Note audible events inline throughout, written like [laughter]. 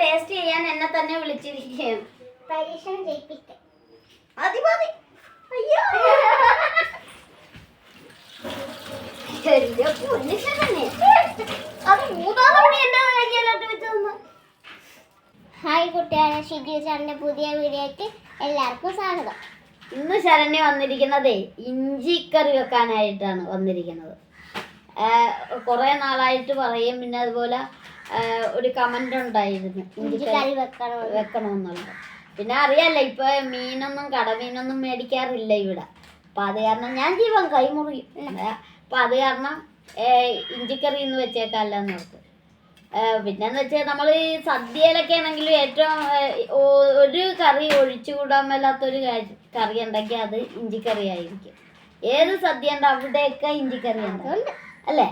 Taste ചെയ്യാൻ എന്നെ തന്നെ വിളിച്ചിരിക്കുകയാണ്. പരീക്ഷണം ജയിപ്പിക്കാൻ മതി മതി. അയ്യോ. എന്റെ പൊന്നിച്ചതന്നെ. അത് മൂന്നാം തവണ എന്റെ കയ്യിലോട്ട് വെച്ച്. ഹായ് കുട്ടികളെ ഷിജു സാറിന്റെ പുതിയ വീഡിയോയ്ക്ക് എല്ലാവർക്കും സ്വാഗതം. ഇന്ന് ശരണ്യ വന്നിരിക്കുന്നതേ ഇഞ്ചി കറി വെക്കാനായിട്ടാണ് വന്നിരിക്കുന്നത്. കുറേ നാളായിട്ട് പറയും പിന്നെ അതുപോലെ ഒരു കമന്റ് ഉണ്ടായിരുന്നു. വെക്കണം? വെക്കണമെന്നുള്ളത് പിന്നെ അറിയാലോ ഇപ്പൊ മീനൊന്നും കടമീനൊന്നും മേടിക്കാറില്ല ഇവിടെ. അപ്പൊ അത് കാരണം ഞാൻ ജീവൻ കൈമുറിയും അപ്പൊ അത് കാരണം ഇഞ്ചിക്കറി എന്ന് വെച്ചേക്കല്ല ഓർത്ത് പിന്നെന്ന് വെച്ചാൽ നമ്മൾ ഈ സദ്യയിലൊക്കെ ആണെങ്കിലും ഏറ്റവും ഒരു കറി ഒഴിച്ചുകൂടാൻ മേലാത്തൊരു കറി ഉണ്ടെങ്കിൽ അത് ഇഞ്ചിക്കറി ആയിരിക്കും ഏത് സദ്യ ഉണ്ട് അവിടെയൊക്കെ ഇഞ്ചിക്കറി ഉണ്ട് അല്ലേ?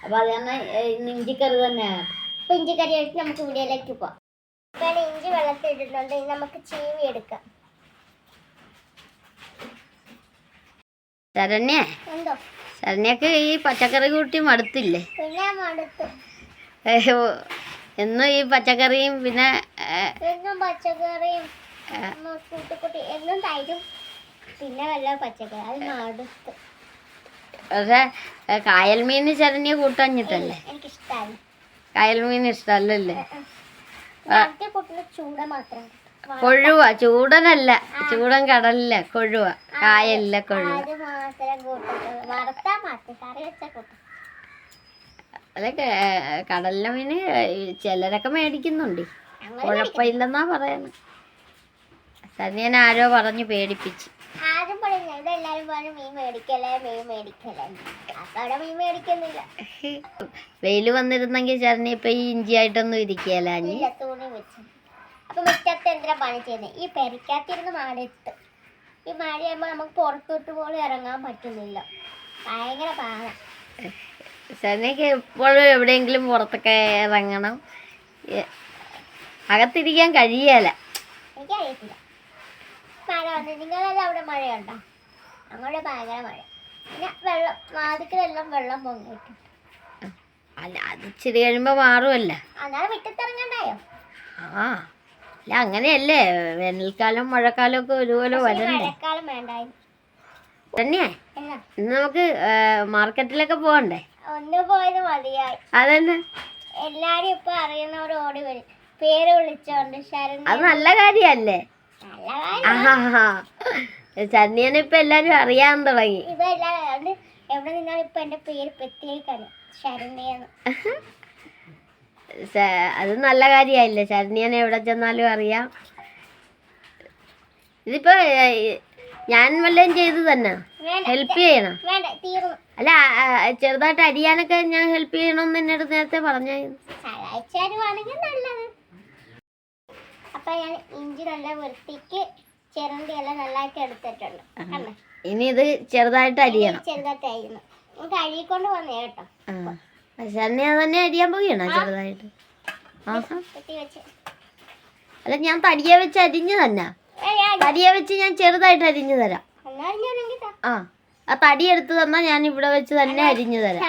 ഉം. ആ. അപ്പൊ അത് കാരണം ഇന്ന് ഇഞ്ചിക്കറി തന്നെയാണ്. അപ്പൊ ഇഞ്ചിക്കറി കറി ആയിട്ട് നമുക്ക് വീഡിയോയിലേക്ക് പോവാം. ഇഞ്ചി വെള്ളത്തിൽ ഇടുന്നുണ്ട്. ഇനി നമുക്ക് ചീവി എടുക്കാം. ശരണ്യ എന്തോ? ശരണ്യക്ക് ഈ പച്ചക്കറി കൂട്ടി മടുത്തില്ലേ? പിന്നെ മടുത്തു. എന്നും ഈ പച്ചക്കറിയും പിന്നെ എന്നും പച്ചക്കറിയും കൂട്ടിക്കൂട്ടി എന്നും തൈരും പിന്നെ വല്ല പച്ചക്കറി. അത് മടുത്തു. പക്ഷേ കായൽമീന് കായൽ മീൻ ശരണ്യ കൂട്ടഞ്ഞിട്ടല്ലേ? എനിക്കിഷ്ടമാണ് കായൽ മീൻ ഇഷ്ടമല്ലല്ലേ ചൂട മാത്രം. കൊഴുവ ചൂടനല്ല ചൂടൻ കടലില്ല കൊഴുവ കായലില്ല കൊഴുവ. അതൊക്കെ കടലിലെ മീന് ചിലരൊക്കെ മേടിക്കുന്നുണ്ട്. കുഴപ്പമില്ലെന്നാ പറയുന്നത് ആരോ പറഞ്ഞു പേടിപ്പിച്ച്. ഇവിടെ എല്ലാരും പറഞ്ഞു മീൻ മേടിക്കല്ലേ മീൻ മേടിക്കലേ അപ്പൊ അവിടെ മീൻ മേടിക്കുന്നില്ല. വെയിൽ വന്നിരുന്നെങ്കിൽ ശരണ്യ ഇപ്പൊ ഈ ഇഞ്ചി ആയിട്ടൊന്നും അഞ്ഞി? ഇല്ല തുണി വെച്ച്. അപ്പൊ മുറ്റത്ത് എന്തിനാ പണി ചെയ്യുന്നത് ഈ പെരക്കാത്തിരുന്ന് മഴയത്ത് ഈ മഴയാകുമ്പോ നമുക്ക് പുറത്തോട്ട് പോലും ഇറങ്ങാൻ പറ്റുന്നില്ല. ഭയങ്കര പാട. ശരണ്യക്ക് എപ്പോഴും എവിടെയെങ്കിലും പുറത്തൊക്കെ ഇറങ്ങണം. അകത്തിരിക്കാൻ കഴിയല. എനിക്കറിയത്തില്ല. മഴ വന്നു നിങ്ങളെല്ലാം അവിടെ മഴയുണ്ടോ? ഞങ്ങളുടെ ഭയങ്കര മഴ. പിന്നെ വെള്ളം വാതിക്കലെല്ലാം വെള്ളം പൊങ്ങിയിട്ടുണ്ട്. അല്ല അത് ഇച്ചിരി കഴിയുമ്പോ മാറുമല്ല അതാണ് വിട്ടിത്തിറങ്ങണ്ടായോ ആ അല്ല അങ്ങനെയല്ലേ. വേനൽക്കാലം മഴക്കാലം ഒക്കെ ഒരുപോലെ വരണ്ടേ? മഴക്കാലം വേണ്ടായിരുന്നു. തന്നെ എന്നാ? ഇന്ന് നമുക്ക് മാർക്കറ്റിലൊക്കെ പോകണ്ടേ ഒന്ന് പോയത് മതിയായി. അതന്നെ എല്ലാരും ഇപ്പൊ അറിയുന്നവർ ഓടി വരും. പേര് വിളിച്ചോണ്ട് അത് നല്ല കാര്യല്ലേ? നല്ല കാര്യം ആഹാ ചന്നിയനെ ഇപ്പൊ എല്ലാരും അറിയാൻ തുടങ്ങി. ഇപ്പൊ എവിടെ നിന്നാലും ഇപ്പൊ എന്റെ പേര് പ്രത്യേകിക്കാണ് ശരണ്യെന്ന് ശ- അത് നല്ല കാര്യല്ലേ ശരണ്യനെ എവിടെ ചെന്നാലും അറിയാം. ഇതിപ്പോ ഞാൻ വല്ലതും ചെയ്തു തന്നെ. ഹെൽപ്പ് ചെയ്യണം. അല്ല ചെറുതായിട്ട് അരിയാനൊക്കെ ഞാൻ ഹെൽപ്പ് ചെയ്യണമെന്ന് എന്ന് എന്നോട് നേരത്തെ പറഞ്ഞായിരുന്നു. നല്ലത്. അപ്പൊ ഞാൻ ഇഞ്ചി നല്ല വൃത്തിക്ക് ചിരണ്ടി എല്ലാം നല്ലതായിട്ട് എടുത്തിട്ടുണ്ട് കണ്ടോ? ഇനി ഇത് ചെറുതായിട്ട് അരിയണം. ചെറുതായിട്ട് നമുക്ക് അഴുകിക്കൊണ്ട് വന്നേ കേട്ടോ. ശരണ്യ തന്നെ അരിയാൻ പോവുകയാണോ ചെറുതായിട്ട്? ആഹാ അല്ല ഞാൻ തടിയെ വെച്ച് അരിഞ്ഞു തന്നെ. തടിയെ വെച്ച് ഞാൻ ചെറുതായിട്ട് അരിഞ്ഞു തരാം. ആ ആ തടി എടുത്ത് തന്നാ ഞാൻ ഇവിടെ വെച്ച് തന്നെ അരിഞ്ഞു തരാം.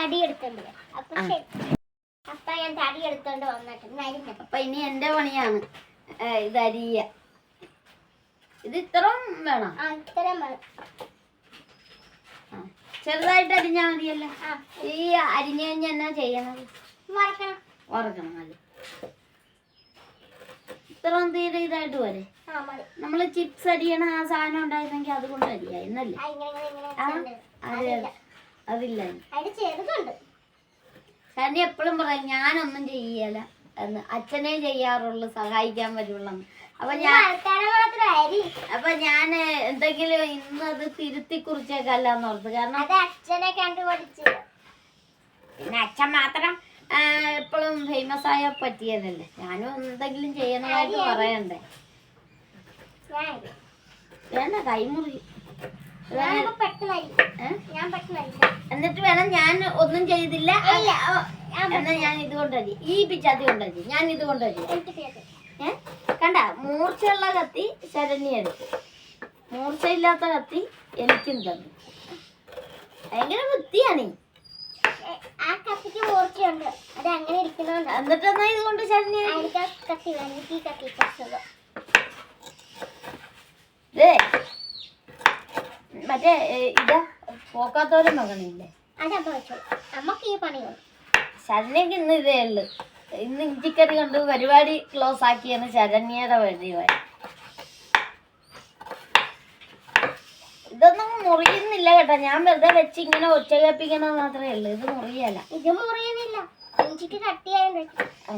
അപ്പൊ ഇനി എന്റെ പണിയാണ് ഇത് അരിയ. ഇത് ഇത്രയും വേണം. ആ ഇത്രയും മതി ചെറുതായിട്ട് അരിഞ്ഞാൽ മതിയല്ലോ. ഈ അരിഞ്ഞു എന്നാ ചെയ്യണം വറക്കണം. അത് ഇത്രയും തീരെ ഇതായിട്ട് പോരെ. നമ്മൾ ചിപ്സ് അരിയണ ആ സാധനം ഉണ്ടായിരുന്നെങ്കിൽ അതുകൊണ്ട് അരിയാ എന്നല്ലേ അതെ അതില്ല. ശനി എപ്പോഴും പറയാം ഞാനൊന്നും ചെയ്യല. എന്ന് അച്ഛനെ ചെയ്യാറുള്ളൂ സഹായിക്കാൻ പറ്റുള്ളൂ. അപ്പൊ ഞാൻ അപ്പൊ ഞാൻ എന്തെങ്കിലും ഇന്ന് അത് തിരുത്തി കുറിച്ചേക്കല്ല ഓർത്ത്. കാരണം അച്ഛനെ കണ്ടുപിടിച്ചത് പിന്നെ അച്ഛൻ മാത്രം എപ്പോഴും ഫേമസ് ആയ പറ്റിയതല്ലേ. ഞാനും എന്തെങ്കിലും ചെയ്യണമായിട്ട് പറയണ്ടേ. വേണ്ട കൈമുറി. എന്നിട്ട് വേണം ഞാൻ ഒന്നും ചെയ്തില്ല. എന്നാ ഞാൻ ഇത് കൊണ്ടുവരി. ഈ പിച്ചാത്തി കൊണ്ടുവരി. ഞാൻ ഇത് കൊണ്ടുവരി. കണ്ട മൂർച്ചയുള്ള കത്തി ശരണ്യ എടുത്തു. മൂർച്ചയില്ലാത്ത കത്തി എനിക്കും തന്നു. ഭയങ്കര വൃത്തിയാണ്. ആ കത്തിക്ക് മൂർച്ചയുണ്ട്. അത് അങ്ങനെ ഇരിക്കുന്നോണ്ടാ എന്നിട്ട് എന്നാ ഇതുകൊണ്ട് ശരണ്യ? കത്തി വേണം. എനിക്ക് ഈ കത്തി മറ്റേ ഇത് പോക്കാത്തോരം മകനില്ലേ? അതമ്മ വെച്ചോളൂ നമുക്ക് ഈ പണി ശരണ്യക്ക് ഇന്ന് ഇതേ ഉള്ളു. ഇന്ന് ഇഞ്ചിക്കറി കൊണ്ട് പരിപാടി ക്ലോസ് ആക്കിയാണ് ശരണ്യയുടെ പരിപാടി ഇതൊന്നും മുറിയുന്നില്ല കേട്ടോ. ഞാൻ വെറുതെ വെച്ച് ഇങ്ങനെ ഒച്ച കേൾപ്പിക്കണ മാത്രമേ ഉള്ളൂ. ഇത് മുറിയല്ല. ഇത് മുറിയുന്നില്ല. ഇഞ്ചിക്ക് കട്ടിയായത് ആ.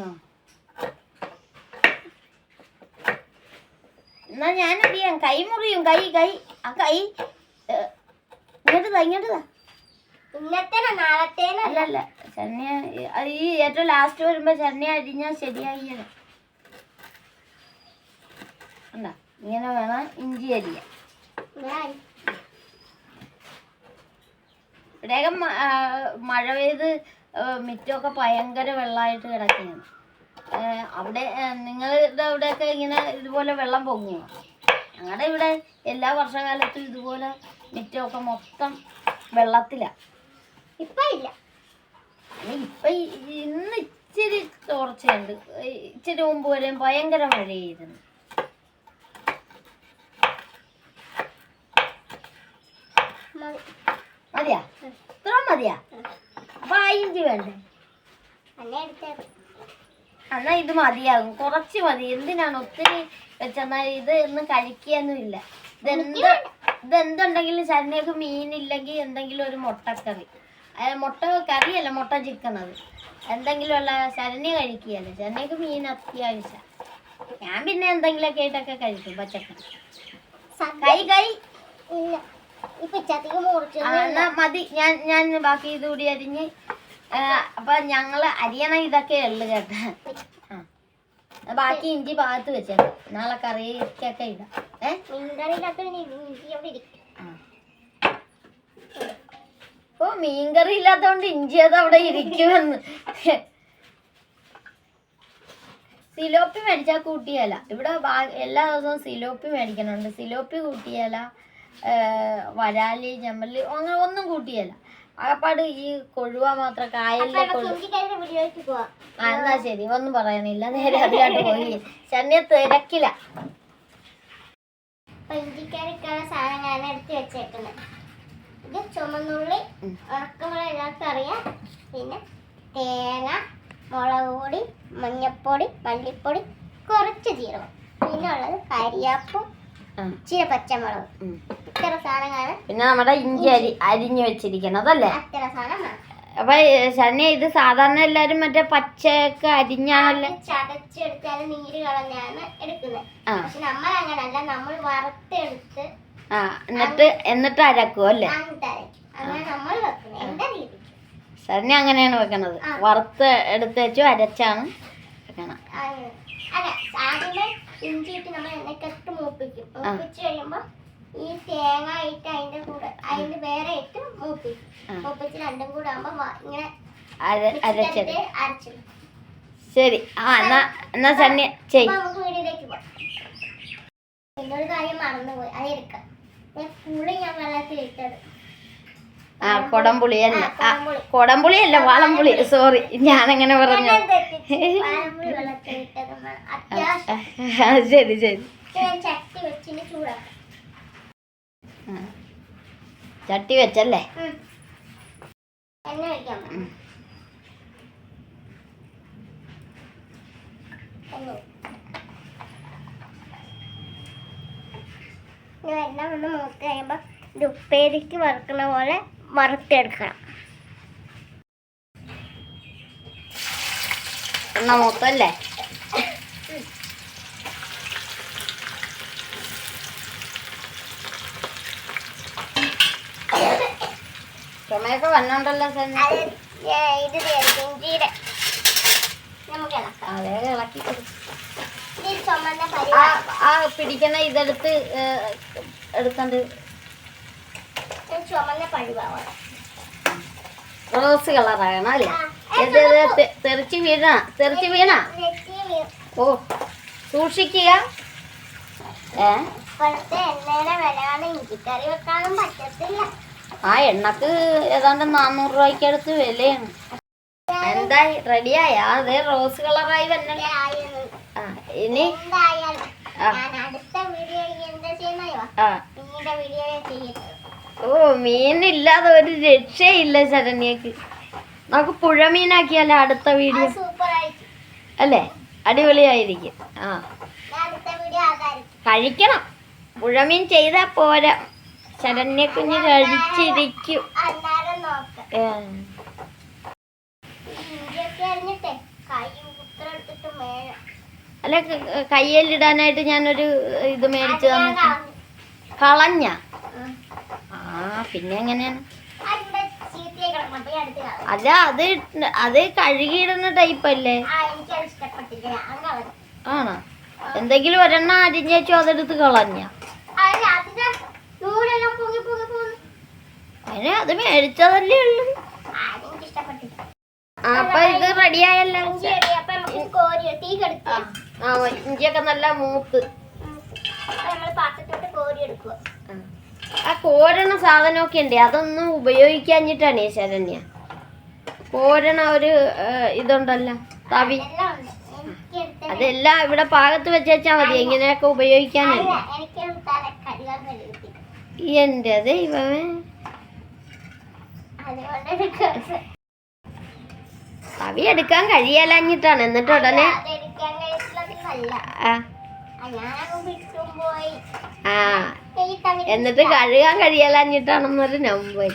എന്നാ ഞാനറിയാം കൈ മുറിയും. കൈ കൈ. ആ കൈ. ഇങ്ങോട്ട് ഇങ്ങോട്ട് ഇന്നത്തേനോ നാളത്തേനോ? അല്ല അല്ല ശരണ്യ ഈ ഏറ്റവും ലാസ്റ്റ് വരുമ്പോ ചെന്നൈ അരിഞ്ഞാൽ ശരിയായി ഇങ്ങനെ വേണം ഇഞ്ചി അരിയാൻ. ഇവിടെയൊക്കെ മഴ പെയ്ത് മിറ്റമൊക്കെ ഭയങ്കര വെള്ളമായിട്ട് കിടക്കുന്നു. അവിടെ നിങ്ങളുടെ അവിടെയൊക്കെ ഇങ്ങനെ ഇതുപോലെ വെള്ളം പൊങ്ങുമോ ഞങ്ങളുടെ ഇവിടെ എല്ലാ വർഷകാലത്തും ഇതുപോലെ മിറ്റമൊക്കെ മൊത്തം വെള്ളത്തിലാണ് ഇപ്പം ഇല്ല. ഇപ്പം ഇന്ന് ഇച്ചിരി തോർച്ചയുണ്ട്. ഇച്ചിരി മുമ്പ് വരെ ഭയങ്കര മഴയായിരുന്നു. മതി. മതിയാ? ഇത്ര മതിയാ? അപ്പൊ ആ വേണ്ടേ? അല്ലേ എന്നാ ഇത് മതിയാകും. കുറച്ച് മതി. എന്തിനാണ് ഒത്തിരി വെച്ചെന്നാൽ ഇത് ഒന്നും കഴിക്കുകയൊന്നും ഇല്ല. ഇതെന്ത് ഇതെന്തുണ്ടെങ്കിലും ശരണ്യക്ക് മീനില്ലെങ്കിൽ എന്തെങ്കിലും ഒരു മുട്ടക്കറി. അതായത് മുട്ട കറിയല്ല മുട്ട ചിക്കൻ അത് എന്തെങ്കിലും ഉള്ള ശരണ്യ കഴിക്കുകയല്ല? ശരണ്യക്ക് മീൻ അത്യാവശ്യം. ഞാൻ പിന്നെ എന്തെങ്കിലുമൊക്കെ ആയിട്ടൊക്കെ കഴിക്കും പച്ചക്കറി. കൈ കൈ. ഇല്ല. ഇപ്പൊ ചതിക്ക് മുറിച്ചു ആ, എന്നാ മതി. ഞാൻ ഞാൻ ബാക്കി ഇത് കൂടി അരിഞ്ഞ് അപ്പൊ ഞങ്ങൾ അരിയണ ഇതൊക്കെ ഉള്ളു കേട്ടാ. ബാക്കി ഇഞ്ചി ഭാഗത്ത് വെച്ചേക്കാം നാളെ കറിക്കൊക്കെ ഇടാം. മീൻ ഓ മീൻകറി ഇല്ലാത്തോണ്ട് ഇഞ്ചി അത് അവിടെ ഇരിക്കുമെന്ന്. സിലോപ്പി മേടിച്ചാൽ കൂട്ടിയല്ല ഇവിടെ എല്ലാ ദിവസവും സിലോപ്പി മേടിക്കണുണ്ട്. സിലോപ്പി കൂട്ടിയല്ല വരാലി ചെമ്പല്ലി അങ്ങനെ ഒന്നും കൂട്ടിയല്ല അകപ്പാട് ഈ കൊഴുവ മാത്രം കായലിലെ കൊഴു ഇഞ്ചിക്കറിയുടെ വീഡിയോയ്ക്ക് പോവാം. ആ എന്നാ ശരി ഒന്നും പറയാനില്ല നേരെ അതിലാണ്ട് പോയി. ചെന്നെ തിരക്കില്ല അപ്പൊ ഇഞ്ചിക്കറിക്കുള്ള സാധനങ്ങളാണ് എടുത്ത് വെച്ചേക്കുന്നത്. ഇത് ചുമന്നുള്ളി. ഉണക്കമുളക് എല്ലാവർക്കും അറിയാം. പിന്നെ തേങ്ങ മുളക് പൊടി മഞ്ഞപ്പൊടി മല്ലിപ്പൊടി കുറച്ച് ജീരകം. പിന്നെ ഉള്ളത് കരിയാപ്പും ഇച്ചിരി പച്ചമുളക്. ഇത്ര സാധനങ്ങളാണ് പിന്നെ നമ്മുടെ ഇഞ്ചി അരി അരിഞ്ഞു വെച്ചിരിക്കണതല്ലേ അത്ര സാധനം. അപ്പൊ ശനി ഇത് സാധാരണ എല്ലാരും മറ്റേ പച്ചയൊക്കെ അരിഞ്ഞാണല്ലോ? ചതച്ചെടുത്താലും നീര് കളഞ്ഞാണ് എടുക്കുന്നത്. പക്ഷെ നമ്മൾ അങ്ങനല്ല നമ്മൾ വറുത്തെടുത്ത് ആ എന്നിട്ട് എന്നിട്ട് അരക്കും അല്ലേ? ശനി അങ്ങനെയാണ് വെക്കണത്. വറുത്ത് എടുത്ത് വെച്ചു അരച്ചാണ് വെക്കണം അങ്ങനെ. നമ്മൾ എണ്ണക്കട്ട് മൂപ്പിക്കും. മൂപ്പിച്ച് കഴിയുമ്പോ ഈ തേങ്ങ ഇട്ട് അതിന്റെ കൂടെ അതിന്റെ വേറെ ഇട്ട് മൂപ്പിക്കും. മൂപ്പിച്ച് രണ്ടും കൂടെ ആകുമ്പോ ഇങ്ങനെ അര അരച്ചത് ശരി. ആ എന്നാ എന്നാ ശനി ചെയ് നമുക്ക് വീടിലേക്ക് പോവാം എന്നൊരു കാര്യം മറന്നുപോയി. അത് എടുക്കാം. ഞാൻ പുളി ഞാൻ വെള്ളത്തിൽ ഇട്ടത് ആ കൊടംപുളി അല്ല. കൊടംപുളി. അല്ല വളംപുളി. സോറി ഞാനങ്ങനെ പറഞ്ഞു. ശരി ശരി. ചട്ടി വെച്ചല്ലേ? എണ്ണ ഒന്ന് മൂത്ത് കഴിയുമ്പോൾ ഉപ്പേരിക്ക് വറുക്കുന്ന പോലെ വറുത്തെടുക്കണം. എണ്ണ മൊത്തല്ലേ ചുമയൊക്കെ വന്നോണ്ടല്ലോ ഇത് ഇഞ്ചിയുടെ അതേ ഇളക്കി. ആ പിടിക്കുന്ന ഇതെടുത്ത് എടുക്കണ്ട് ചുമന്ന റോസ് കളറാണ് അല്ലേ. ഇത് തെറിച്ച് വീണ തെറിച്ച് വീണ? ഓ സൂക്ഷിക്കുക. ആ എണ്ണക്ക് ഏതാണ്ട് നാന്നൂറ് രൂപയ്ക്ക് അടുത്ത് വിലയാണ്. എന്തായി? റെഡിയായ? അതെ റോസ് കളറായി വന്നെ ആ ഇനി? ആ. അടുത്ത വീഡിയോ എന്താ ചെയ്യുന്നോ ആ. പിന്നീട് വീഡിയോ ചെയ്യുന്നത്. ഓ മീനില്ലാതെ ഒരു രക്ഷയില്ല ശരണ്യക്ക്. നമുക്ക് പുഴ മീനാക്കിയാലോ അടുത്ത വീഡിയോ. അല്ലേ? അടിപൊളിയായിരിക്കും. ആ. കഴിക്കണം. പുഴമീൻ ചെയ്താൽ പോരാ. ശരണ്യ കുഞ്ഞ് കഴിച്ചിരിക്കും. അല്ല കയ്യിലിടാനായിട്ട് ഞാനൊരു ഇത് മേടിച്ചു തന്നിട്ട്. കളഞ്ഞു. പിന്നെ എങ്ങനെയാണ്. അല്ല അത് അത് കഴുകിയിടുന്ന ടൈപ്പ് അല്ലേ? ആണോ? എന്തെങ്കിലും ഒരെണ്ണം അരിഞ്ഞേച്ചോ അതെടുത്ത് കളഞ്ഞ? അതിന് അത് മേടിച്ചതല്ലേ ഉള്ളു. അപ്പൊ ഇത് റെഡിയായല്ലോ ഇഞ്ചിയൊക്കെ നല്ല മൂത്ത്. നമ്മൾ പാത്രത്തോട്ട് കോരി എടുക്കുക ആ. കോരണ സാധനമൊക്കെ ഉണ്ട്. അതൊന്നും ഉപയോഗിക്കാഞ്ഞിട്ടാണ് ശരണ്യ. കോരണ ഒരു ഇതുണ്ടല്ല. തവി. അതെല്ലാം ഇവിടെ പാകത്ത് വെച്ചാൽ മതി. എങ്ങനെയൊക്കെ ഉപയോഗിക്കാനല്ല. എനിക്ക് അതെ ഇവമേ? തവി എടുക്കാൻ കഴിയലഞ്ഞിട്ടാണ്. എന്നിട്ട് ഉടനെ ആ. എന്നിട്ട് കഴുകാൻ കഴിയലഞ്ഞിട്ടാണെന്നൊരു നമ്പർ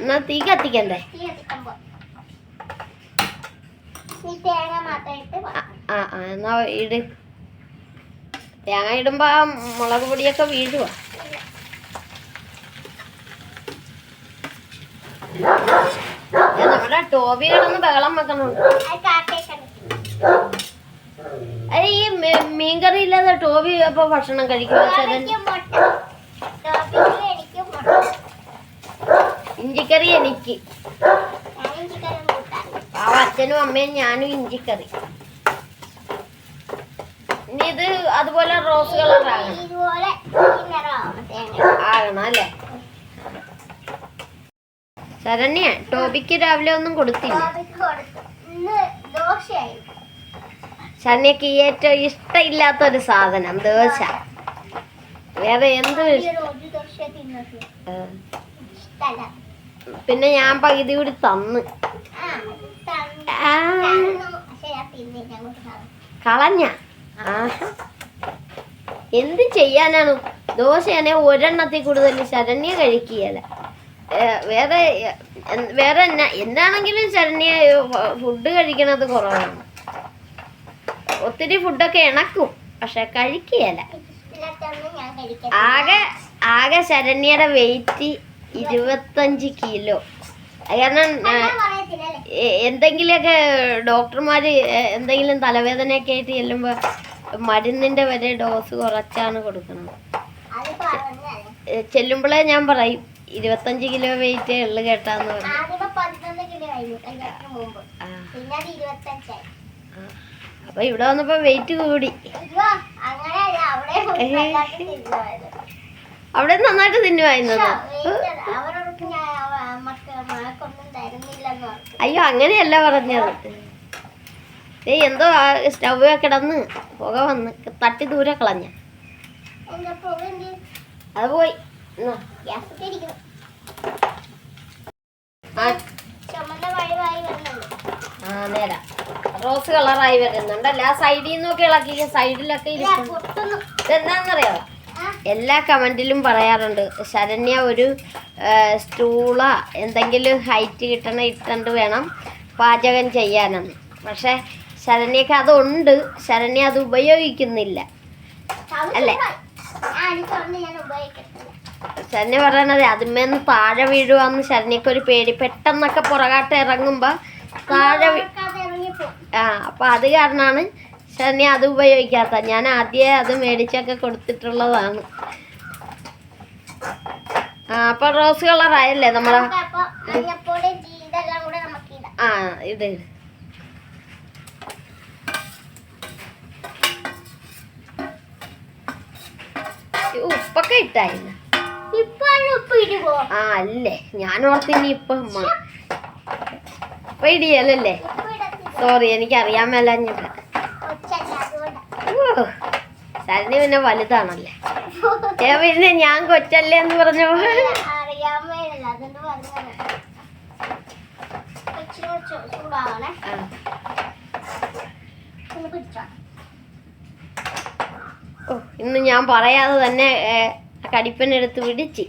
എന്നാ തീ കത്തിക്കണ്ടേ? ആ. ആ എന്നാ ഇട്. തേങ്ങ ഇടുമ്പോ ആ മുളക് പൊടിയൊക്കെ വീഴുവാ. നമ്മുടെ ടോബി കിടന്ന് ബഹളം വെക്കണുണ്ട് ഈ മീൻകറി ഇല്ലാതെ ടോബി അപ്പൊ ഭക്ഷണം കഴിക്കും ഇഞ്ചിക്കറി എനിക്ക്. ആ അച്ഛനും അമ്മയും ഞാനും ഇഞ്ചിക്കറി. ഇനി ഇത് അതുപോലെ റോസ് തേങ്ങ. ആകണം അല്ലേ? ശരണ്യ ടോബിക്ക് രാവിലെ ഒന്നും കൊടുത്തില്ല? ടോപ്പിക്ക് ഇന്ന് ഏറ്റവും ഇഷ്ടമില്ലാത്ത ഒരു സാധനം ദോശ. വേറെ എന്ത് പിന്നെ ഞാൻ പകുതി കൂടി തന്ന്. കളഞ്ഞ. എന്ത് ചെയ്യാനാണ്? ദോശയാണെ ഒരെണ്ണത്തിൽ കൂടുതൽ ശരണ്യ കഴിക്കുകയല്ല. വേറെ വേറെ എന്നാ എന്നാണെങ്കിലും ശരണ്യ ഫുഡ് കഴിക്കണത് കുറവാണ്. ഒത്തിരി ഫുഡൊക്കെ ഇണക്കും. പക്ഷെ കഴിക്കുകയല്ല. ആകെ ആകെ ശരണ്യയുടെ വെയിറ്റ് ഇരുപത്തഞ്ച് കിലോ. കാരണം എന്തെങ്കിലുമൊക്കെ ഡോക്ടർമാർ എന്തെങ്കിലും തലവേദനയൊക്കെ ആയിട്ട് ചെല്ലുമ്പോൾ മരുന്നിന്റെ വരെ ഡോസ് കുറച്ചാണ് കൊടുക്കുന്നത്. ചെല്ലുമ്പോഴേ ഞാൻ പറയും ഇരുപത്തഞ്ച് കിലോ വെയിറ്റ് ഉള്ളു കേട്ടാന്ന് പറയും അപ്പൊ ഇവിടെ വന്നപ്പോ വെയിറ്റ് കൂടി. അവിടെ നന്നായിട്ട് തിന്നുമായിരുന്നത് അയ്യോ അങ്ങനെയല്ല പറഞ്ഞത്. ഏ എന്തോ സ്റ്റവ് കിടന്ന് പുക വന്ന് തട്ടി ദൂരെ കളഞ്ഞ. അത് പോയി. ആ നേരാ. റോസ് കളറായി വരുന്നുണ്ട്. ആ സൈഡിൽ നിന്നൊക്കെ ഇളക്കി സൈഡിലൊക്കെ ഇതെന്താണെന്നറിയോ എല്ലാ കമന്റിലും പറയാറുണ്ട് ശരണ്യ ഒരു സ്റ്റൂള എന്തെങ്കിലും ഹൈറ്റ് കിട്ടണ ഇട്ടണ്ട് വേണം പാചകം ചെയ്യാനെന്ന്. പക്ഷെ ശരണ്യക്ക് അതുണ്ട്. ശരണ്യ അത് ഉപയോഗിക്കുന്നില്ല. അല്ലേ? ശരണ്യ പറയണത് അതിന്മേന്ന് താഴെ വീഴുവാന്ന് ശരണ്യക്ക് ഒരു പേടി. പെട്ടെന്നൊക്കെ പുറകാട്ട് ഇറങ്ങുമ്പോൾ താഴെ ആ അപ്പം അത് കാരണമാണ് ശനി അത് ഉപയോഗിക്കാത്ത. ഞാൻ ആദ്യമേ അത് മേടിച്ചൊക്കെ കൊടുത്തിട്ടുള്ളതാണ്. ആ അപ്പം റോസ് കളർ ആയല്ലേ നമ്മളെ? ആ ഇത്. ഉപ്പൊക്കെ ഇട്ടായിരുന്നു? ഇടുവോ? ആ അല്ലേ. ഞാൻ ഓർത്ത് ഇനി ഇപ്പം ഇടിയല്ലേ സോറി എനിക്ക് അറിയാൻ അതുകൊണ്ടാ ശരണി പിന്നെ വലുതാണല്ലേ? [laughs] പിന്നെ ഞാൻ കൊച്ചല്ലേ എന്ന് പറഞ്ഞു ഇന്ന് ഞാൻ പറയാതെ തന്നെ കടിപ്പനെടുത്ത് പിടിച്ച്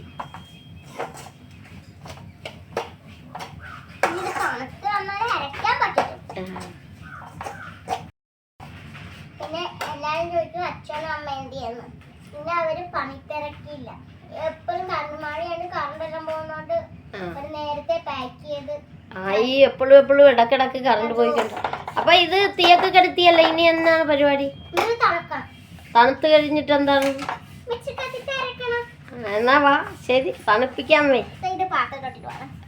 ഇത് തണുത്ത് വന്നാലേ അരയ്ക്കാൻ പറ്റും ആ, പിന്നെ എല്ലാവരും ചോദിക്കും അച്ഛനും അമ്മ എന്തിയെന്ന് പിന്നെ അവർ പണിത്തിരക്കില്ല എപ്പോഴും കറണ്ട് മഴയാണ് കറണ്ട് എല്ലാം പോകുന്നോണ്ട്. അവർ നേരത്തെ പാക്ക് ചെയ്ത് ആയി എപ്പോഴും എപ്പോഴും ഇടക്കിടക്ക് കറണ്ട് പോയിക്കൊണ്ട് അപ്പൊ ഇത് തീയൊക്കെ കെടുത്തിയല്ല? ഇനി എന്താണ് പരിപാടി? തണുത്ത് കഴിഞ്ഞിട്ട് എന്താണ്? എന്നാ വാ. ശരി തണുപ്പിക്കാൻ വേ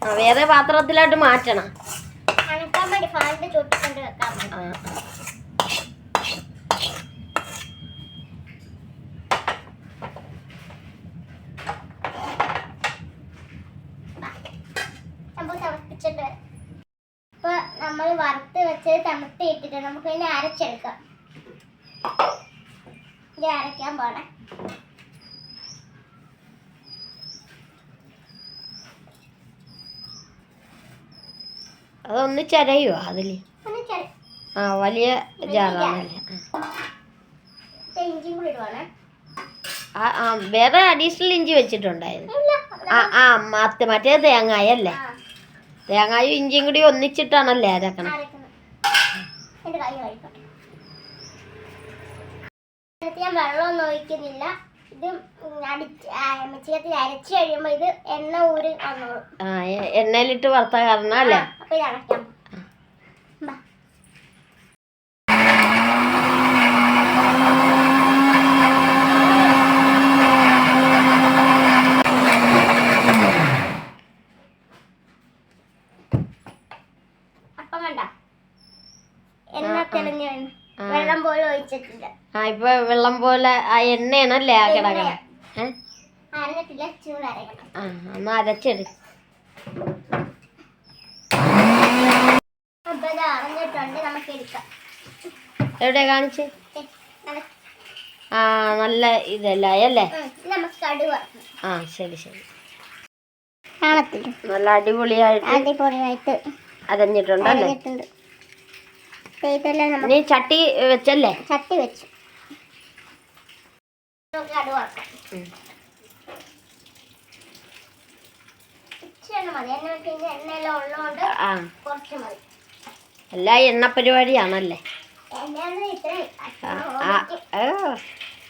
ആ വേറെ പാത്രത്തിലോട്ട് മാറ്റണം. തണുക്കാൻ വേണ്ടി ഫാനിന്റെ വെക്കാൻ. നമുക്ക് തണുപ്പിച്ചിട്ട് വരാം ഇപ്പൊ നമ്മൾ വറുത്ത് വെച്ചത് തണുത്ത് ഇട്ടിട്ട് നമുക്ക് ഇനി അരച്ചെടുക്കാം. ഇത് അരയ്ക്കാൻ പോണേ. അതൊന്ന് ചരയോ അതിൽ ആ വലിയ ജാറാണല്ലേ. ആ. വേറെ അഡീഷണൽ ഇഞ്ചി വെച്ചിട്ടുണ്ടായിരുന്നു. ആ ആ മത്ത് മറ്റേ തേങ്ങായ അല്ലേ തേങ്ങായും ഇഞ്ചിയും കൂടി ഒന്നിച്ചിട്ടാണല്ലേ അരക്കണം. ഞാൻ വെള്ളം ഒന്നും ഒഴിക്കുന്നില്ല. ഇത് അടിച്ച് മിച്ചകത്തിൽ അരച്ച് കഴിയുമ്പോൾ ഇത് എണ്ണ ഊരി വന്നോളൂ ആ എ- എണ്ണയിലിട്ട് വറുത്ത കാരണം അല്ലേ? അപ്പൊ ഇത് അടയ്ക്കാം ബാ. അപ്പം കണ്ട എണ്ണ ആ, ആ. തെളിഞ്ഞു വന്നു. ആ. വെള്ളം പോലും ഒഴിച്ചിട്ടില്ല ആ ഇപ്പൊ വെള്ളം പോലെ ആ എണ്ണയാണല്ലേ ആ കിടക്കണം? ആ ഒന്ന് അരച്ചെടു. എവിടെ കാണിച്ച്? ആ നല്ല ഇതല്ലേ അല്ലേ ആ ശരി ശരി. നല്ല അടിപൊളിയായിട്ട് അടിപൊളിയായിട്ട് അരഞ്ഞിട്ടുണ്ടല്ലേ? നീ ചട്ടി വെച്ചല്ലേ? ചട്ടി വെച്ചു നമുക്ക് കടുവ വറക്കാം ഉം. ഇച്ചിരി എണ്ണ മതി എണ്ണ വെച്ച് കഴിഞ്ഞാൽ എണ്ണയെല്ലാം ഉള്ളതുകൊണ്ട് ആ കുറച്ച് മതി എല്ലാ എണ്ണ പരിപാടിയാണല്ലേ?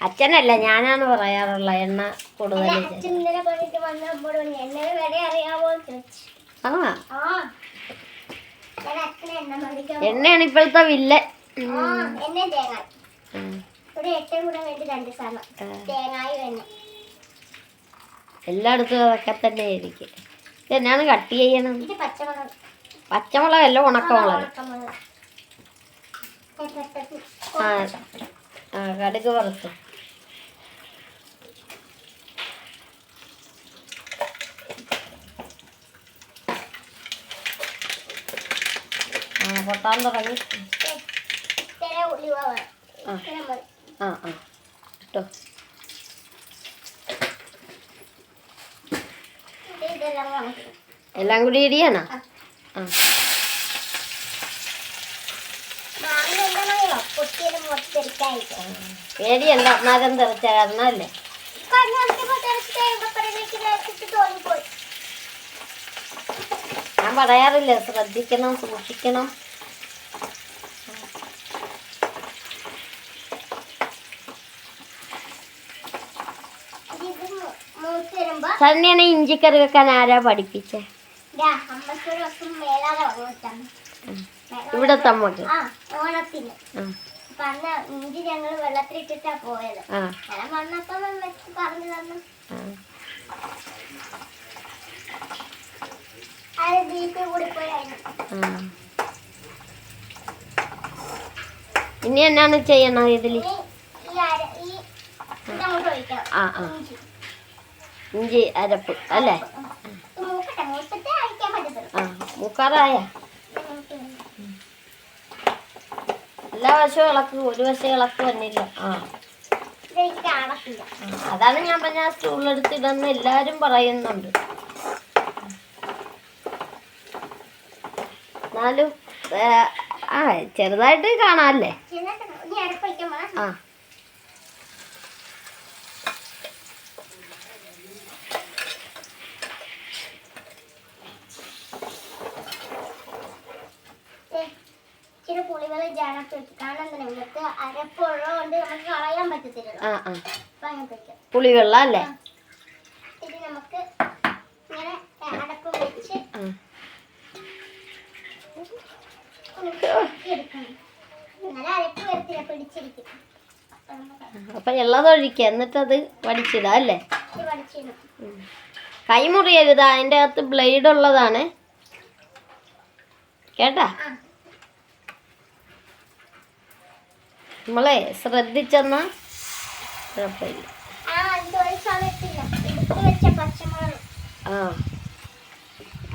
അച്ഛനല്ല ഞാനാണ് പറയാറുള്ള എണ്ണ കൂടുതൽ എന്ന് എണ്ണയാണ് ഇപ്പോഴത്തെ വില്ല. എണ്ണ തേങ്ങ. ഇവിടെ ഏറ്റവും കൂടെ വേണ്ടി രണ്ട് തേങ്ങായി എല്ലായിടത്തും അതൊക്കെ തന്നെ ആയിരിക്കും. ഇതെന്നാണ് കട്ട് ചെയ്യണം? ഇത് പച്ചമുളക്. അല്ല ഉണക്കമുളക്. ആ ആ കടുക് വറുത്തു. ആ പൊട്ടാൻ തുടങ്ങി. ആ. ആ ആ. കേട്ടോ എല്ലാം കൂടി ഇടിയാണോ ആ. പേടിയല്ല നരം തെറിച്ച കാരണം അല്ലേ കഴിഞ്ഞ ദിവസം തെറിച്ചിട്ട് എൺപത്തിരണ്ടിലേക്ക് ഞാൻ പറയാറില്ല ശ്രദ്ധിക്കണം സൂക്ഷിക്കണം ഇത് മൂ- സണ്ണിയാണ് ഇഞ്ചിക്കറി വെക്കാൻ ആരാ പഠിപ്പിച്ചേ? ദാ അമ്മക്കൊരു ദിവസം മേലാതെ വന്നിട്ടാണ് ഇവിടെ തമ്മക്ക് അന്ന് ഇഞ്ചി ഞങ്ങൾ വെള്ളത്തിലിട്ടിട്ടാ പോയത്. ഞാൻ വന്നപ്പോ പറഞ്ഞു തന്നു. അത് ബീഫ് കൂടി പോയായിരുന്നു. ഇനി എന്നാണ് ചെയ്യണം ഇതിൽ ആ ആ. ഇഞ്ചി അരപ്പ് അല്ലേ? ആ മുക്കാറായ. എല്ലാ വശവും ഇളക്ക് ഒരു വശം ഇളക്ക് വന്നില്ല. ആ. അതാണ് ഞാൻ പറഞ്ഞ സ്റ്റൂളെടുത്തിടുന്ന എല്ലാവരും പറയുന്നുണ്ട്. എന്നാലും ആ ചെറുതായിട്ട് കാണാല്ലേ ആ ദേ, ഇച്ചിരി പുളിവെള്ളം ജാനത്ത് വെച്ച് കാരണം എന്താ നിങ്ങൾക്ക് അരപ്പുള്ളതുകൊണ്ട് നമുക്ക് കളയാൻ പറ്റത്തില്ലല്ലോ ആ ആ അപ്പൊ അങ്ങനത്തെ വെക്കാം പുളിവെള്ളം അല്ലേ? ഇത് നമുക്ക് ഇങ്ങനെ അടപ്പ് വെച്ച് അപ്പൊ നമുക്ക് അപ്പൊ എന്നിട്ട് അത് വടിച്ചിടാം. അല്ലേ കൈമുറിയരുത് അതിന്റെ അതിന്റെ അകത്ത് ബ്ലേഡ് ഉള്ളതാണ്. കേട്ടാ ആ നമ്മളെ ശ്രദ്ധിച്ചെന്നാ കുഴപ്പമില്ല. ആ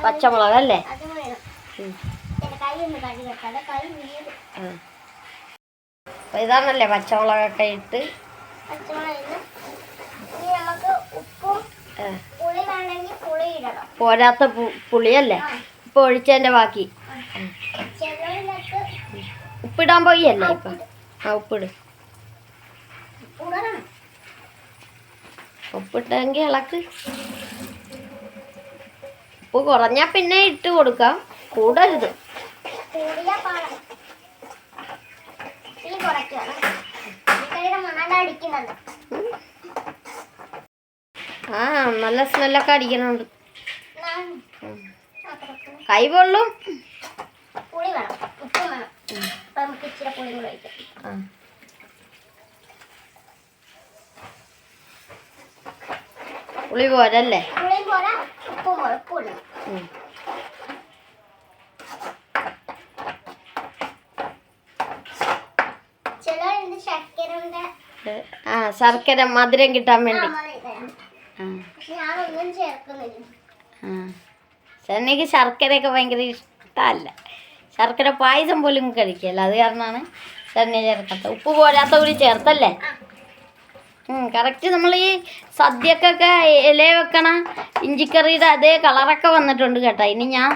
പച്ചമുളക്. അല്ലേ? അപ്പൊ ഇതാണല്ലേ പച്ചമുളകൊക്കെ ഇട്ട്? പോരാത്ത പുളിയല്ലേ? ഇപ്പൊ ഒഴിച്ചതിന്റെ ബാക്കി. ഉപ്പിടാൻ ഉപ്പിടാൻ പോയല്ലേ ഇപ്പൊ? ആ ഉപ്പിട് ഉപ്പിട്ടെങ്കിൽ ഇളക്ക്. ഉപ്പ് കുറഞ്ഞാ പിന്നെ ഇട്ട് കൊടുക്കാം. കൂടരുത്. ആ നല്ല സ്മെല്ലൊക്കെ അടിക്കണുണ്ട്. കൈ പൊള്ളും. പുളി വേണം. ഉപ്പും വേണം. അപ്പൊ നമുക്ക് ഇച്ചിരി പുളി കൂടെ ഒഴിക്കാം. പുളി പോരല്ലേ? പുളിയും പോരാ. ഉപ്പും പോലെ ഉപ്പ് ഇടണം. ആ ശർക്കര മധുരം കിട്ടാൻ വേണ്ടി. ചെന്നൈക്ക് ശർക്കരയൊക്കെ ഭയങ്കര ഇഷ്ടമല്ല ശർക്കര പായസം പോലും കഴിക്കില്ല അത് കാരണമാണ് ചെന്നൈ ചേർക്കാത്ത ഉപ്പ് പോരാത്ത കൂടി ചേർത്തല്ലേ? കറക്റ്റ് നമ്മൾ ഈ സദ്യക്കൊക്കെ ഇല വെക്കണ ഇഞ്ചിക്കറിയുടെ അതേ കളറൊക്കെ വന്നിട്ടുണ്ട് കേട്ടോ. ഇനി ഞാൻ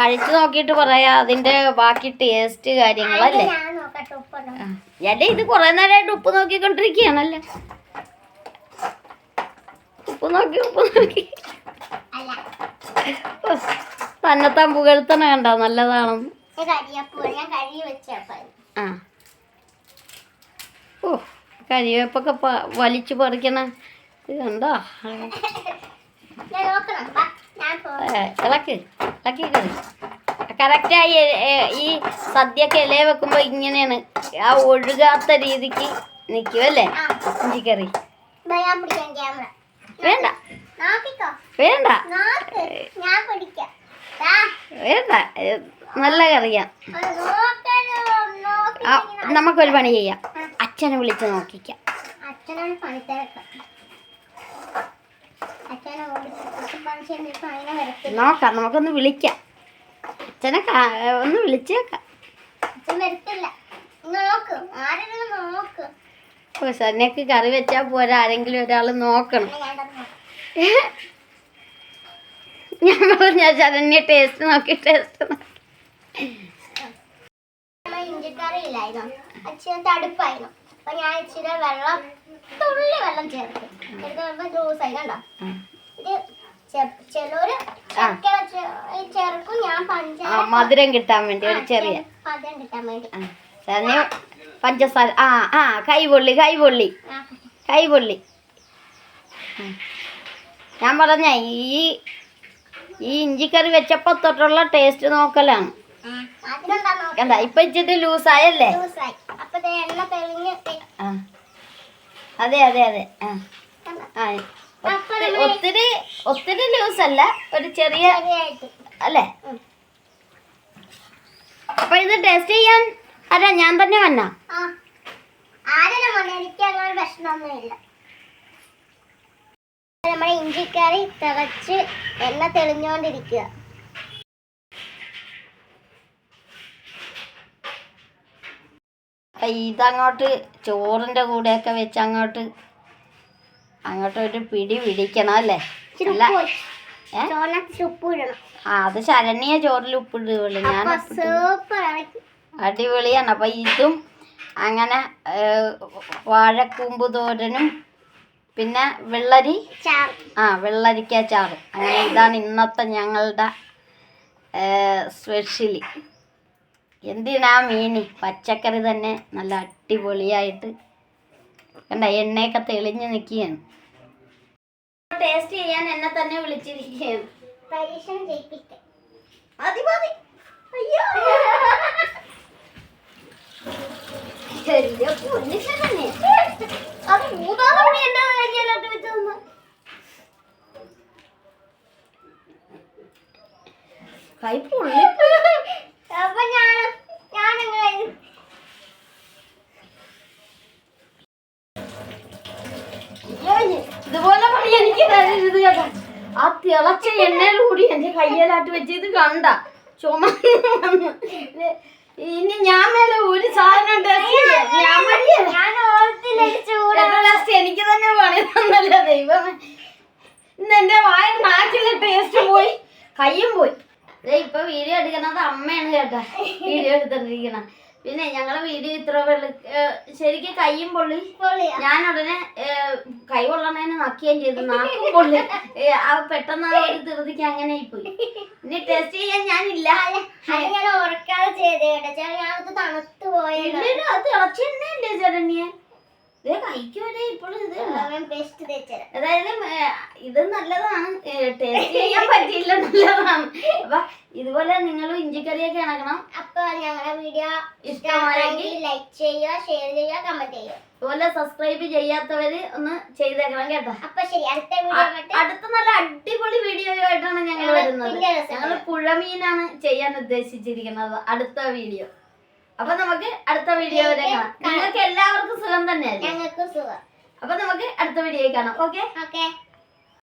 കഴിച്ചു നോക്കിയിട്ട് പറയാം അതിന്റെ ബാക്കി ടേസ്റ്റ് കാര്യങ്ങളല്ലേ. എന്റെ ഇത് കുറേ നേരമായിട്ട് ഉപ്പ് നോക്കിക്കൊണ്ടിരിക്കുകയാണല്ലേ? ഉപ്പ് നോക്കി ഉപ്പ് നോക്കി. തന്നെത്താൻ പുകഴ്ത്തണ കണ്ടോ? നല്ലതാണെന്ന്. ആ. ഓ കരിവേപ്പൊക്കെ വലിച്ചു പറിക്കണ ഇത് കണ്ടോ? [laughs] ഇളക്ക് ഇളക്കി കറി കറക്റ്റായി ഈ സദ്യക്ക് ഇല വെക്കുമ്പോൾ ഇങ്ങനെയാണ്. ആ ഒഴുകാത്ത രീതിക്ക് നിൽക്കും അല്ലേ? ആ. ഇഞ്ചിക്കറി. വേണ്ട. വേണ്ട. വേണ്ട. നല്ല കറിയാം. നമുക്കൊരു പണി ചെയ്യാം. അച്ഛനെ വിളിച്ച് നോക്കിക്കാം. പണി നോക്കാം നമുക്കൊന്ന് വിളിക്കാം. അച്ഛനെ ഒന്ന് വിളിച്ചേക്കാം സന്നക്ക് കറി വെച്ചാൽ പോരാ ആരെങ്കിലും ഒരാൾ നോക്കണം. ഞാൻ പറഞ്ഞ ശരണ്യ ടേസ്റ്റ് നോക്കി ടേസ്റ്റ് നോക്കി. ഇഞ്ചിക്കറി ഇല്ലായിരുന്നു അച്ഛന് തടുപ്പായിരുന്നു അപ്പൊ ഞാൻ ഇച്ചിരി വെള്ളം തുള്ളി വെള്ളം ചേർത്ത്. ചേർത്ത് വരുമ്പോ ജ്യൂസായി കണ്ടോ? ആ. ഇത് ചിലര് ചക്ക ചേർക്കും ഞാൻ പഞ്ചാര മധുരം കിട്ടാൻ വേണ്ടി ഒരു ചെറിയ. മധുരം കിട്ടാൻ വേണ്ടി. പഞ്ചസാര ആ ആ കൈപൊള്ളി കൈപൊള്ളി. കൈപൊള്ളി. ഞാൻ പറഞ്ഞ ഈ ഈ ഇഞ്ചിക്കറി വെച്ചപ്പോൾ തൊട്ടുള്ള ടേസ്റ്റ് നോക്കലാണ്. കണ്ട? ഇപ്പൊ ഇച്ചിട്ട് ലൂസായല്ലേ? അതെ അതെ അതെ. ആ? ഒത്തിരി ഒത്തിരി ലൂസ് അല്ല ഒരു ചെറിയ അല്ലേ. അപ്പൊ ഇത് ടേസ്റ്റ് ചെയ്യാൻ ആരാ? ഞാൻ തന്നെ വന്നാ? എനിക്ക് അങ്ങനെ പ്രശ്നമൊന്നുമില്ല. നമ്മുടെ ഇഞ്ചിക്കറി തിളച്ച് എണ്ണ തെളിഞ്ഞോണ്ടിരിക്കുക അപ്പം ഇതങ്ങോട്ട് ചോറിന്റെ കൂടെയൊക്കെ വെച്ച് അങ്ങോട്ട് അങ്ങോട്ട് ഒരു പിടി പിടിക്കണം അല്ലേ? അല്ല. ആ അത് ശരണ്യ ചോറിൽ ഉപ്പിടുകയുള്ളൂ ഞാൻ അടിപൊളിയാണ്. അപ്പം ഇതും അങ്ങനെ വാഴക്കൂമ്പ് തോരനും പിന്നെ വെള്ളരി. ആ വെള്ളരിക്ക ചാറ്. അങ്ങനെ ഇതാണ് ഇന്നത്തെ ഞങ്ങളുടെ സ്പെഷ്യലി എന്തിനാ മീന്? പച്ചക്കറി തന്നെ നല്ല അടിപൊളിയായിട്ട്. കണ്ട എണ്ണയൊക്കെ തെളിഞ്ഞു നിൽക്കുകയാണ്. ടേസ്റ്റ് ചെയ്യാൻ എന്നെ തന്നെ വിളിച്ചിരിക്കുകയാണ്. പരീക്ഷണം ചെയ്യിപ്പിക്കാൻ മതി മതി. അയ്യോ. ചെറിയ പൊന്നിച്ചതന്നെ അത് മൂന്നാം കൈ തരരുത് കേട്ടോ ആ തിളച്ച എണ്ണയിലൂടി എന്റെ കയ്യിലാട്ട് വെച്ച് ഇത് കണ്ട ചുമ ഇനി ഞാൻ മേലെ ഒരു സാധനം ഇത് എനിക്ക് തന്നെ പണി തന്നല്ല ദൈവമേ ഇന്ന് എന്റെ വായ നാട്ടിലെ ടേസ്റ്റ് പോയി കയ്യും പോയി ഇപ്പൊ വീഡിയോ എടുക്കുന്നത് അമ്മയാണ് കേട്ടാ വീഡിയോ എടുത്തോണ്ടിരിക്കണം പിന്നെ ഞങ്ങളെ വീഡിയോ ഇത്ര വെള്ളി ശരിക്കും കയ്യും പൊള്ളി. ഞാൻ ഉടനെ കൈ കൊള്ളണേനെ നക്കുകയും ചെയ്തു. നാക്കും പൊള്ളി. ആ പെട്ടെന്ന് ആ ഒരു ധൃതിക്ക് അങ്ങനെ പോയി ഇനി ടെസ്റ്റ് ചെയ്യാൻ ഞാനില്ല. ഞാൻ ഓർക്കാതെ ചെയ്തേ ചേട്ടാ ഞാനത് തണുത്തു പോയത് ഇല്ലല്ലോ, അത് തിളച്ചെണ്ണയല്ലേ ചേട്ടനിയെ? ഇതേ ഇപ്പോഴും അതായത് ഇത് നല്ലതാണ്. ടേസ്റ്റ് [laughs] ചെയ്യാൻ പറ്റിയില്ല നല്ലതാണ്. അപ്പൊ ഇതുപോലെ നിങ്ങൾ ഇഞ്ചിക്കറിയൊക്കെ ഇണക്കണം. അപ്പൊ ഞങ്ങളുടെ വീഡിയോ ഇഷ്ടമാണെങ്കിൽ ലൈക്ക് ചെയ്യുക ഷെയർ ചെയ്യുക കമന്റ് ചെയ്യുക. ഇതുപോലെ സബ്സ്ക്രൈബ് ചെയ്യാത്തവര് ഒന്ന് ചെയ്തേക്കണം കേട്ടോ. അപ്പൊ ശരി അടുത്ത വീഡിയോ അടുത്ത നല്ല അടിപൊളി വീഡിയോ ആയിട്ടാണ് ഞങ്ങൾ വരുന്നത് ഞങ്ങൾ പുഴമീനാണ് ചെയ്യാൻ ഉദ്ദേശിച്ചിരിക്കുന്നത്. അടുത്ത വീഡിയോ അപ്പൊ നമുക്ക് അടുത്ത വീഡിയോ വരെ കാണാം. നിങ്ങൾക്ക് എല്ലാവർക്കും സുഖം തന്നെയല്ലേ? ഞങ്ങൾക്കും സുഖം. അപ്പൊ നമുക്ക് അടുത്ത വീഡിയോ കാണാം. Okay okay